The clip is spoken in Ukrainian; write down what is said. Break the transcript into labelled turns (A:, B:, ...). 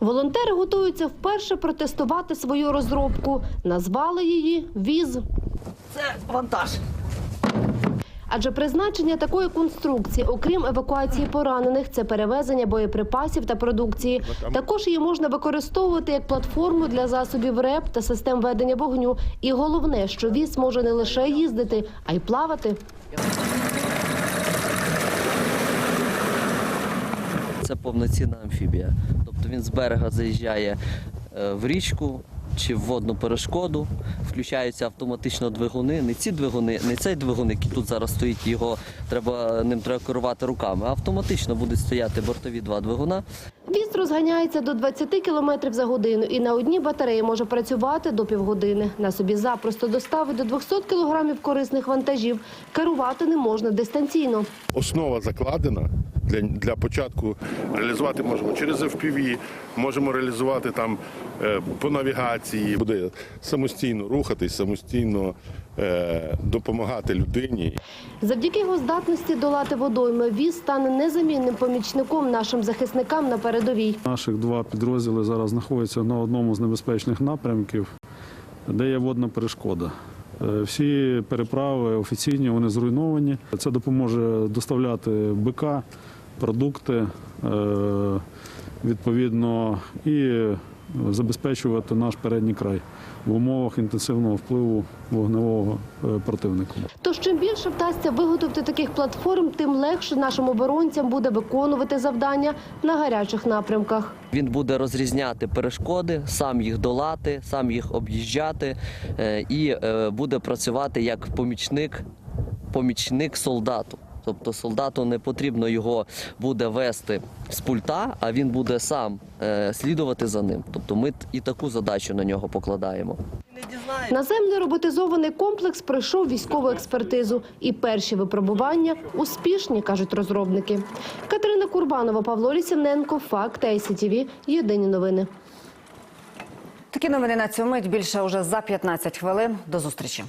A: Волонтери готуються вперше протестувати свою розробку. Назвали її Віз.
B: Це вантаж.
A: Адже призначення такої конструкції, окрім евакуації поранених, це перевезення боєприпасів та продукції. Також її можна використовувати як платформу для засобів РЕП та систем ведення вогню. І головне, що віз може не лише їздити, а й плавати.
B: Це повноцінна амфібія. Тобто він з берега заїжджає е, в річку чи в водну перешкоду, включаються автоматично двигуни. Не ці двигуни, не цей двигун, який тут зараз стоїть, його треба ним треба керувати руками. Автоматично будуть стояти бортові два двигуна.
A: Віз розганяється до 20 км за годину і на одній батареї може працювати до півгодини. На собі запросто доставить до 200 кг корисних вантажів. Керувати не можна дистанційно.
C: основа закладена. Для, для початку реалізувати можемо через FPV, можемо реалізувати там е, по навігації, буде самостійно рухатись, самостійно допомагати людині.
A: Завдяки його здатності долати водойми віз стане незамінним помічником нашим захисникам на передовій.
D: Наших два підрозділи зараз знаходяться на одному з небезпечних напрямків, де є водна перешкода. Е, Всі переправи офіційні, вони зруйновані. Це допоможе доставляти БК, продукти, е, відповідно, і забезпечувати наш передній край в умовах інтенсивного впливу вогневого е, противника.
A: Тож чим більше вдасться виготовити таких платформ, тим легше нашим оборонцям буде виконувати завдання на гарячих напрямках.
B: Він буде розрізняти перешкоди, сам їх долати, сам їх об'їжджати е, і е, буде працювати як помічник, помічник солдату. Тобто солдату не потрібно його буде вести з пульта, а він буде сам е, слідувати за ним. Тобто ми і таку задачу на нього покладаємо.
A: Наземний роботизований комплекс пройшов військову експертизу. І перші випробування успішні, кажуть розробники. Катерина Курбанова, Павло Лісівненко, Факти ICTV. Єдині новини.
E: Такі новини на цю мить більше уже за 15 хвилин. До зустрічі.